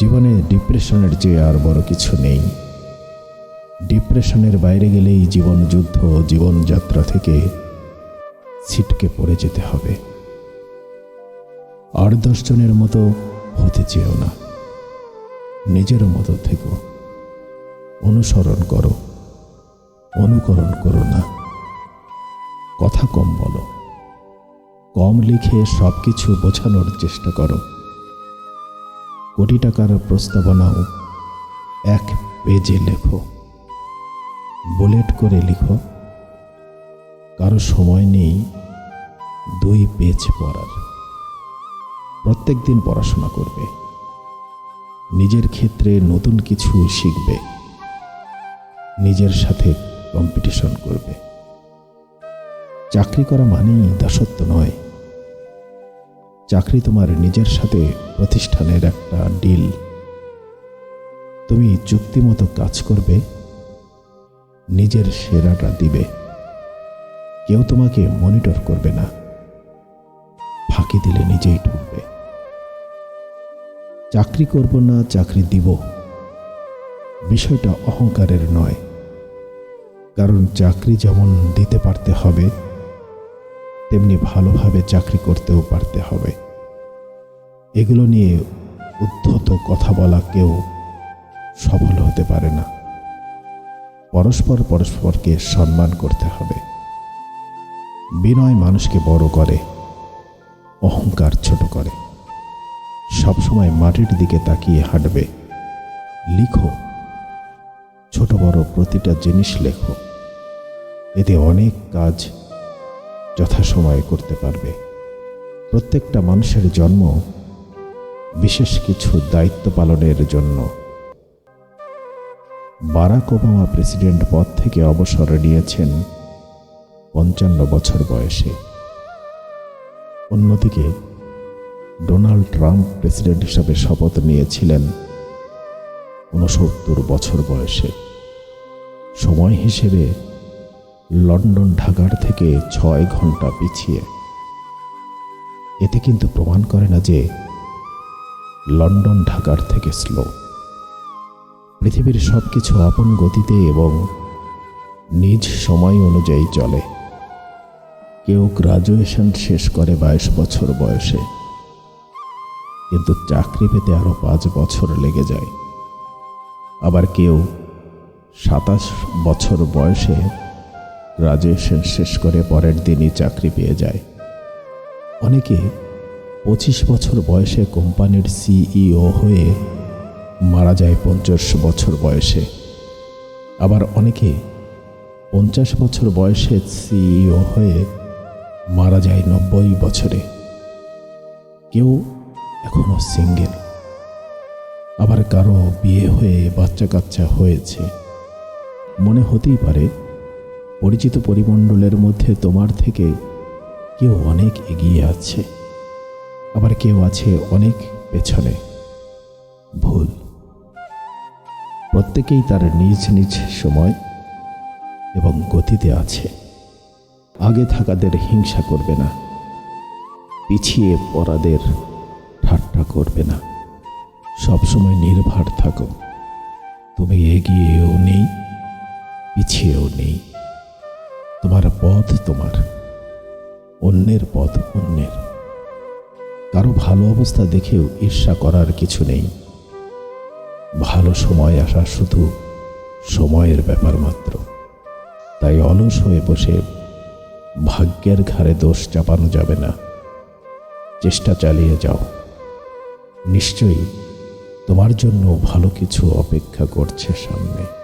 জীবনে ডিপ্রেশনের চেয়ে আর বড় কিছু নেই। ডিপ্রেশনের বাইরে গেলেই জীবন যুদ্ধ জীবনযাত্রা থেকে ছিটকে পড়ে যেতে হবে। আর দশজনের মতো হতে চেয়েও না। নিজের মতো থেকো। অনুসরণ করো। অনুকরণ করো না। কথা কম বলো। কম লিখে সব কিছু বোঝানোর চেষ্টা করো। কোটি টাকার প্রস্তাবনাও এক পেজে লেখো। বুলেট করে লিখো। কারও সময় নেই দুই পেজ পড়ার। প্রত্যেক দিন পড়াশোনা করবে। নিজের ক্ষেত্রে নতুন কিছু শিখবে। নিজের সাথে কম্পিটিশন করবে। চাকরি করা মানেই দাসত্ব নয়। চাকরি তোমার নিজের সাথে প্রতিষ্ঠানের একটা ডিল তুমি চুক্তিমতো কাজ করবে, নিজের সেরাটা দিবে। কেউ তোমাকে মনিটর করবে না। ফাঁকি দিলে নিজেই ঢুকবে। চাকরি করব না, চাকরি দিব। বিষয়টা অহংকারের নয়। কারণ চাকরি যেমন দিতে পারতে হবে তেমনি ভালোভাবে চাকরি করতেও পারতে হবে। এগুলো নিয়ে উদ্ধত কথা বলা কেউ সফল হতে পারে না। পরস্পর পরস্পরকে সম্মান করতে হবে। বিনয় মানুষকে বড় করে, অহংকার ছোট করে। সবসময় মাটির দিকে তাকিয়ে হাঁটবে। লিখো। ছোট বড় প্রতিটা জিনিস লেখো। এতে অনেক কাজ যথাসময়ে করতে পারবে। প্রত্যেকটা মানুষের জন্ম বিশেষ কিছু দায়িত্ব পালনের জন্য। বারাক ওবামা প্রেসিডেন্ট পদ থেকে অবসর নিয়েছেন পঞ্চান্ন বছর বয়সে। অন্যদিকে, ডোনাল্ড ট্রাম্প প্রেসিডেন্ট হিসাবে শপথ নিয়েছিলেন ঊনসত্তর বছর বয়সে। সময় হিসেবে লন্ডন ঢাকার থেকে ছয় ঘণ্টা পিছিয়ে। এতে কিন্তু প্রমাণ করে না যে লন্ডন ঢাকার থেকে স্লো পৃথিবীর সব কিছু আপন গতিতে এবং নিজ সময় অনুযায়ী চলে। কেউ গ্রাজুয়েশন শেষ করে বাইশ বছর বয়সে। কিন্তু চাকরি পেতে আরও পাঁচ বছর লেগে যায়। আবার কেউ সাতাশ বছর বয়সে গ্রাজুয়েশন শেষ করে পরের দিনই চাকরি পেয়ে যায়। অনেকে পঁচিশ বছর বয়সে কোম্পানির সিইও হয়ে মারা যায় পঞ্চাশ বছর বয়সে। আবার অনেকে পঞ্চাশ বছর বয়সে সিইও হয়ে মারা যায় নব্বই বছরে। কেউ এখনও সিঙ্গেল। আবার কারও বিয়ে হয়ে বাচ্চা কাচ্চা হয়েছে। মনে হতেই পারে পরিচিত পরিমণ্ডলের মধ্যে তোমার থেকে কেউ অনেক এগিয়ে আছে। আবার কেউ আছে অনেক পেছনে। ভুল। প্রত্যেকেই তার নিজ নিজ সময় এবং গতিতে আছে। আগে থাকাদের হিংসা করবে না। পিছিয়ে পড়াদের ঠাট্টা করবে না। সবসময় নির্ভর থাকো। তুমি এগিয়েও নেই, পিছিয়েও নেই। তোমার পথ তোমার, অন্যের পথ অন্যের। কারও ভালো অবস্থা দেখেও ঈর্ষা করার কিছু নেই। ভালো সময় আসা শুধু সময়ের ব্যাপার মাত্র। তাই অলস হয়ে বসে ভাগ্যের ঘাড়ে দোষ চাপানো যাবে না। চেষ্টা চালিয়ে যাও। নিশ্চয়ই তোমার জন্য ভালো কিছু অপেক্ষা করছে সামনে।